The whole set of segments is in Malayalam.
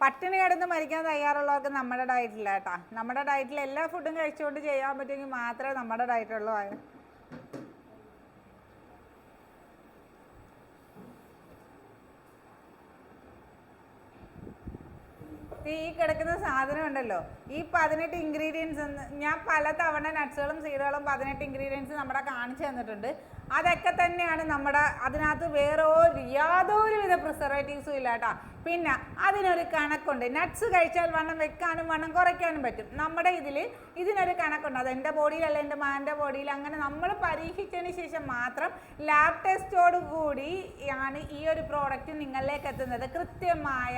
പട്ടിണി കിടന്ന് മരിക്കാൻ തയ്യാറുള്ളവർക്ക് നമ്മുടെ ഡയറ്റില്ല കേട്ടാ നമ്മുടെ ഡയറ്റിൽ എല്ലാ ഫുഡും കഴിച്ചുകൊണ്ട് ചെയ്യാൻ പറ്റുമെങ്കിൽ മാത്രമേ നമ്മുടെ ഡയറ്റുള്ളൂ ഈ കിടക്കുന്ന സാധനം ഉണ്ടല്ലോ. ഈ പതിനെട്ട് ഇൻഗ്രീഡിയൻസ് ഞാൻ പല തവണ നട്ട്സുകളും സീഡുകളും പതിനെട്ട് ഇൻഗ്രീഡിയൻസ് നമ്മുടെ കാണിച്ചു തന്നിട്ടുണ്ട്. അതൊക്കെ തന്നെയാണ് നമ്മുടെ അതിനകത്ത് വേറെ ഒരു പ്രിസർവേറ്റീവ്സും ഇല്ല കേട്ടോ പിന്നെ അതിനൊരു കണക്കുണ്ട്. നട്ട്സ് കഴിച്ചാൽ വണ്ണം വെക്കാനും വണ്ണം കുറയ്ക്കാനും പറ്റും. നമ്മുടെ ഇതിൽ ഇതിനൊരു കണക്കുണ്ട്. അത് എന്റെ ബോഡിയിലല്ല എന്റെ മാന്റെ ബോഡിയിൽ അങ്ങനെ നമ്മൾ പരീക്ഷിച്ചതിന് ശേഷം മാത്രം ലാബ് ടെസ്റ്റോട് കൂടി ആണ് ഈ ഒരു പ്രോഡക്റ്റ് നിങ്ങളിലേക്ക് എത്തുന്നത്. കൃത്യമായ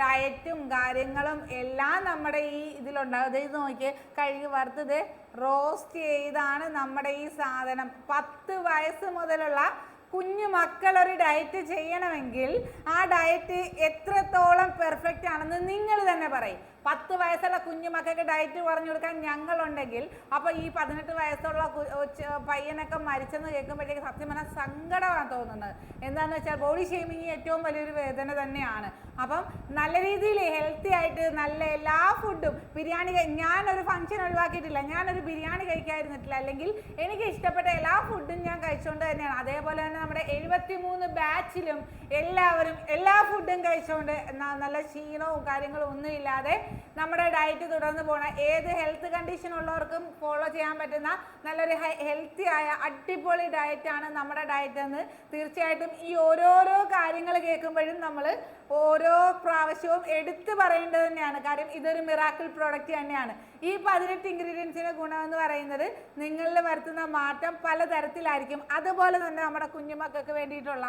ഡയറ്റും കാര്യങ്ങളും എല്ലാം നമ്മുടെ ഈ ഇതിലുണ്ടാകും ഇത് നോക്കി കഴുകി വറുത്തത് റോസ്റ്റ് ചെയ്താണ് നമ്മുടെ ഈ സാധനം. പത്ത് വയസ്സ് മുതലുള്ള കുഞ്ഞു മക്കൾ ഒരു ഡയറ്റ് ചെയ്യണമെങ്കിൽ ആ ഡയറ്റ് എത്രത്തോളം പെർഫെക്റ്റ് ആണെന്ന് നിങ്ങൾ തന്നെ പറയും. പത്ത് വയസ്സുള്ള കുഞ്ഞു മക്കൾക്ക് ഡയറ്റ് പറഞ്ഞു കൊടുക്കാൻ ഞങ്ങളുണ്ടെങ്കിൽ അപ്പോൾ ഈ പതിനെട്ട് വയസ്സുള്ള പയ്യനൊക്കെ മരിച്ചെന്ന് കേൾക്കുമ്പോഴത്തേക്ക് സത്യം പറഞ്ഞാൽ സങ്കടമാണ് തോന്നുന്നത്. എന്താണെന്ന് വെച്ചാൽ ബോഡി ഷേമിങ് ഏറ്റവും വലിയൊരു വേദന തന്നെയാണ്. അപ്പം നല്ല രീതിയിൽ ഹെൽത്തി ആയിട്ട് നല്ല എല്ലാ ഫുഡും ബിരിയാണി ഞാനൊരു ഫംഗ്ഷൻ ഒഴിവാക്കിയിട്ടില്ല. ഞാനൊരു ബിരിയാണി കഴിക്കാതിരുന്നിട്ടില്ല. അല്ലെങ്കിൽ എനിക്ക് ഇഷ്ടപ്പെട്ട എല്ലാ ഫുഡും ഞാൻ കഴിച്ചുകൊണ്ട് തന്നെയാണ്. അതേപോലെ തന്നെ നമ്മുടെ എഴുപത്തി മൂന്ന് ബാച്ചിലും എല്ലാവരും എല്ലാ ഫുഡും കഴിച്ചുകൊണ്ട് നല്ല നല്ല ക്ഷീണവും കാര്യങ്ങളും ഒന്നും ഇല്ലാതെ നമ്മുടെ ഡയറ്റ് തുടർന്ന് പോകണം ഏത് ഹെൽത്ത് കണ്ടീഷൻ ഉള്ളവർക്കും ഫോളോ ചെയ്യാൻ പറ്റുന്ന നല്ലൊരു ഹെൽത്തി ആയ അടിപൊളി ഡയറ്റാണ് നമ്മുടെ ഡയറ്റ് എന്ന് തീർച്ചയായിട്ടും ഈ ഓരോരോ കാര്യങ്ങൾ കേൾക്കുമ്പോഴും നമ്മൾ ഓരോ പ്രാവശ്യവും എടുത്തു പറയേണ്ടത് തന്നെയാണ്. കാര്യം ഇതൊരു മിറാക്കിൾ പ്രോഡക്റ്റ് തന്നെയാണ്. ഈ പതിനെട്ട് ഇൻഗ്രീഡിയൻസിന്റെ ഗുണമെന്ന് പറയുന്നത് നിങ്ങളിൽ വരുത്തുന്ന മാറ്റം പലതരത്തിലായിരിക്കും. അതുപോലെ തന്നെ നമ്മുടെ കുഞ്ഞുമക്കൾക്ക് വേണ്ടിയിട്ടുള്ള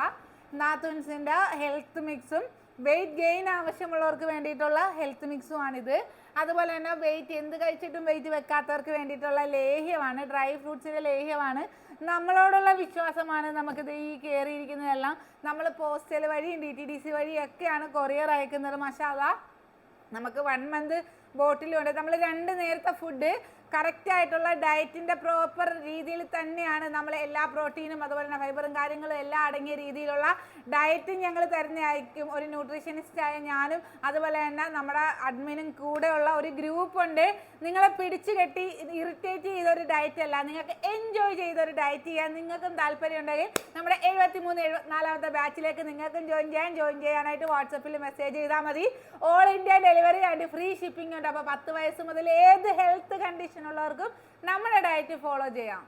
നാത്തുൻസിന്റെ ഹെൽത്ത് മിക്സും വെയിറ്റ് ഗെയിൻ ആവശ്യമുള്ളവർക്ക് വേണ്ടിയിട്ടുള്ള ഹെൽത്ത് മിക്സും മിക്സുമാണിത് അതുപോലെ തന്നെ വെയിറ്റ് എന്ത് കഴിച്ചിട്ടും വെയിറ്റ് വെക്കാത്തവർക്ക് വേണ്ടിയിട്ടുള്ള ലേഹ്യമാണ് ഡ്രൈ ഫ്രൂട്ട്സിന്റെ ലേഹ്യമാണ്. നമ്മളോടുള്ള വിശ്വാസമാണ് നമുക്കിത് ഈ കയറിയിരിക്കുന്നതെല്ലാം നമ്മൾ പോസ്റ്റൽ വഴിയും ഡി ടി ഡി സി വഴിയൊക്കെയാണ് കൊറിയർ അയക്കുന്നത്. മസാല നമുക്ക് വൺ മന്ത് ബോട്ടിലുണ്ട് നമ്മൾ രണ്ട് നേരത്തെ ഫുഡ് കറക്റ്റ് ആയിട്ടുള്ള ഡയറ്റിന്റെ പ്രോപ്പർ രീതിയിൽ തന്നെയാണ് നമ്മൾ എല്ലാ പ്രോട്ടീനും അതുപോലെ തന്നെ ഫൈബറും കാര്യങ്ങളും എല്ലാം അടങ്ങിയ രീതിയിലുള്ള ഡയറ്റും ഞങ്ങൾ തരുന്നതായിരിക്കും. ഒരു ന്യൂട്രീഷനിസ്റ്റായ ഞാനും അതുപോലെ തന്നെ നമ്മുടെ അഡ്മിനും കൂടെയുള്ള ഒരു ഗ്രൂപ്പ് ഉണ്ട്. നിങ്ങളെ പിടിച്ചു കെട്ടി ഇറിറ്റേറ്റ് ചെയ്ത ഒരു ഡയറ്റ് അല്ല നിങ്ങൾക്ക് എൻജോയ് ചെയ്ത ഒരു ഡയറ്റ് ചെയ്യാൻ നിങ്ങൾക്കും താല്പര്യം ഉണ്ടെങ്കിൽ നമ്മുടെ എഴുപത്തി മൂന്ന് എഴുപത്തിനാലാമത്തെ ബാച്ചിലേക്ക് നിങ്ങൾക്കും ജോയിൻ ചെയ്യാൻ ജോയിൻ ചെയ്യാനായിട്ട് വാട്സപ്പിൽ മെസ്സേജ് ചെയ്താൽ മതി. All India delivery and free shipping ഉണ്ട്. അപ്പോൾ പത്ത് വയസ്സ് മുതൽ ഏത് ഹെൽത്ത് കണ്ടീഷൻ ഉള്ളവർക്കും നമ്മുടെ ഡയറ്റ് ഫോളോ ചെയ്യാം.